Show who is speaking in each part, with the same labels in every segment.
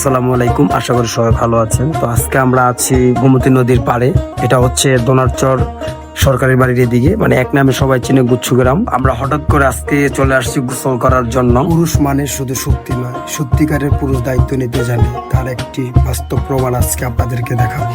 Speaker 1: আসসালামু আলাইকুম আশা করি সবাই ভালো আছেন। তো আজকে আমরা আছি গোমতী নদীর পাড়ে। এটা হচ্ছে দোনারচর সরকারি বাড়ির এদিকে। মানে এক নামে সবাই চিনে গুচ্ছু গ্রাম। আমরা হঠাৎ করে আজকে চলে আসছি গোসল করার জন্য। পুরুষ মানে শুধু শক্তি নয় সত্যিকারের পুরুষ দায়িত্ব নিতে জানে। তার একটি বাস্তব প্রমাণ আজকে আপনাদেরকে দেখাবো।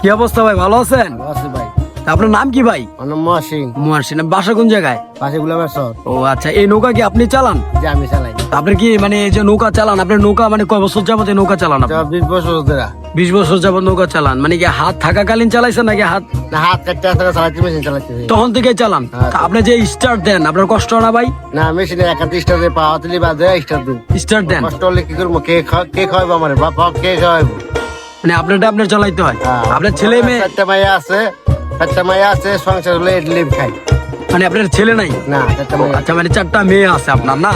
Speaker 1: কি অবস্থা ভাই ভালো আছেন?
Speaker 2: আছে ভাই।
Speaker 1: আপনার নাম কি ভাই?
Speaker 2: অনম্য সিং
Speaker 1: মুয়ার্সিন বাসা কোন জায়গায়?
Speaker 2: পাশে গুলামের
Speaker 1: ও আচ্ছা এই নৌকা কি আপনি চালান?
Speaker 2: যে আমি চালাই।
Speaker 1: আপনি কি মানে এই যে নৌকা চালান আপনার নৌকা মানে কয় বছর যাবত নৌকা চালান
Speaker 2: বিশ বছর ধরে।
Speaker 1: বিশ বছর যাবত নৌকা চালান মানে কি হাত থাকাকালীন চালাইছেন নাকি হাত?
Speaker 2: হাত কাটতে চালাচ্ছি মেশিন চালাচ্ছি
Speaker 1: তখন থেকে চালান?
Speaker 2: হ্যাঁ।
Speaker 1: আপনি যে স্টার্ট দেন আপনার কষ্ট না ভাই?
Speaker 2: না মেশিনে একাত্তি স্টার দিয়ে পাওয়া তুলি বাদে স্টার দিন।
Speaker 1: স্টার্ট দেন।
Speaker 2: কষ্ট হলে কি করব? কে খা- কে খাওয়াবো আমার? কে খাওয়াবো
Speaker 1: মানে আপনারটা আপনার চালাইতে হয়।
Speaker 2: হ্যাঁ।
Speaker 1: আপনার ছেলে মেয়ে
Speaker 2: চারটা মাইয়া আছে চারটা মাইয়া আছে সংসার হলে খাই।
Speaker 1: মানে আপনার ছেলে নাই?
Speaker 2: না
Speaker 1: আচ্ছা মানে চারটা মেয়ে আছে আপনার না?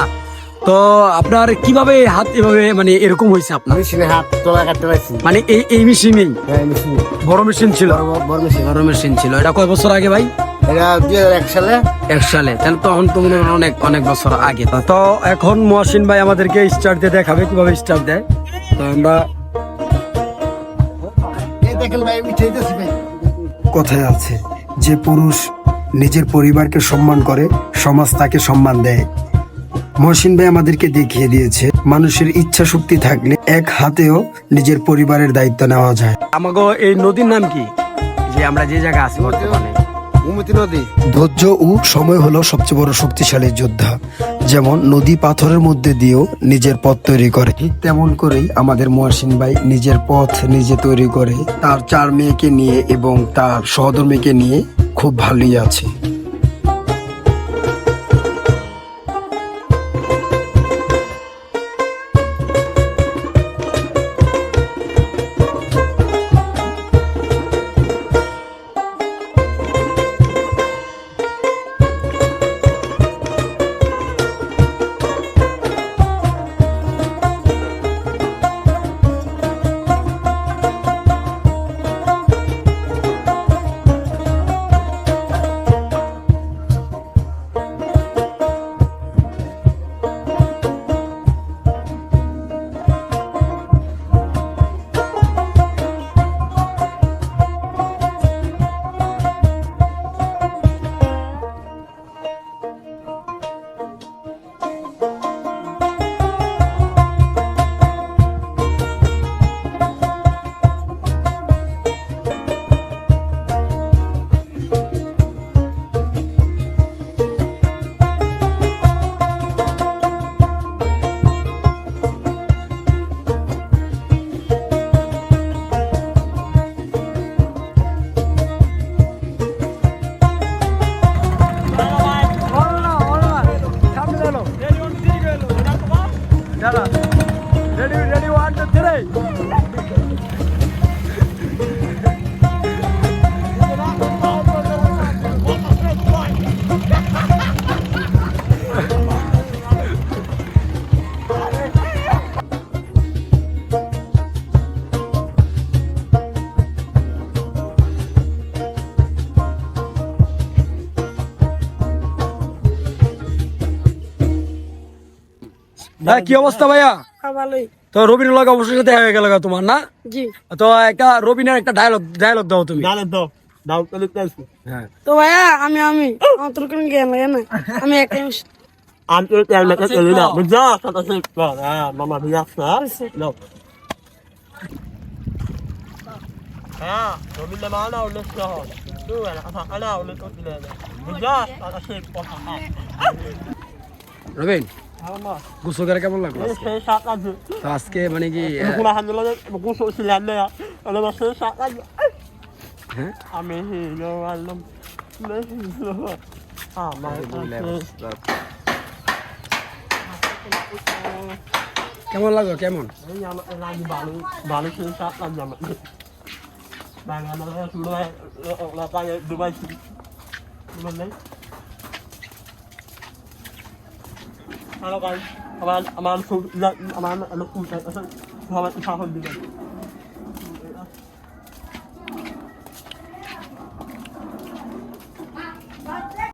Speaker 1: তো আপনার কীভাবে হাত এভাবে মানে এরকম হয়েছে আপনার?
Speaker 2: মেশিনে হাত তোলা কাটতে পারছি।
Speaker 1: মানে এই এই মেশিনেই?
Speaker 2: হ্যাঁ মেশিন।
Speaker 1: বড় মেশিন ছিল?
Speaker 2: বড় মেশিন।
Speaker 1: বড় মেশিন ছিল। এটা কয় বছর আগে ভাই?
Speaker 2: এটা দুই হাজার এক সালে।
Speaker 1: এক সালে। তাহলে তখন তো মনে হয় অনেক অনেক বছর আগে। তো এখন মহসিন ভাই আমাদেরকে স্টার্ট দিয়ে দেখাবে কীভাবে স্টার্ট দেয়। তো আমরা
Speaker 2: দেখেন ভাই উঠে ভাই।
Speaker 3: কথায় আছে যে পুরুষ নিজের পরিবারকে সম্মান করে সমাজ তাকে সম্মান দেয়। মহসিন ভাই আমাদেরকে দেখিয়ে দিয়েছে মানুষের ইচ্ছা শক্তি থাকলে এক হাতেও নিজের পরিবারের দায়িত্ব নেওয়া যায়।
Speaker 1: আমাকে এই নদীর নাম কি? যে আমরা যে জায়গায় আছি বর্তমানে।
Speaker 2: নদী।
Speaker 3: ধৈর্য ও সময় হলো সবচেয়ে বড় শক্তিশালী যোদ্ধা। যেমন নদী পাথরের মধ্যে দিয়েও নিজের পথ তৈরি করে। ঠিক তেমন করেই আমাদের মহাসিন ভাই নিজের পথ নিজে তৈরি করে। তার চার মেয়েকে নিয়ে এবং তার সহধর্মীকে নিয়ে খুব ভালোই আছে।
Speaker 1: হ্যাঁ কি অবস্থা ভাইয়া
Speaker 4: হ্যাঁ, ভালোই
Speaker 1: তো রবিনের লগে অবশ্যই দেখা হয়ে গেল তোমার না
Speaker 4: জি
Speaker 1: তো একটা রবিনের একটা ডায়লগ ডায়লগ দাও তুমি হ্যাঁ
Speaker 4: তো ভাইয়া আমি আমি আমার তোর কোনো জ্ঞান লাগে না আমি.
Speaker 5: Ah. Ah, one.
Speaker 1: রবিন গোসল করে কেমন লাগল আজকে মানে কি
Speaker 5: I'm going to handle it. I'm going to see it there. Hello guys আমার আমার খুব আমার আমার খুব ভালো ইচ্ছা হল দিবেন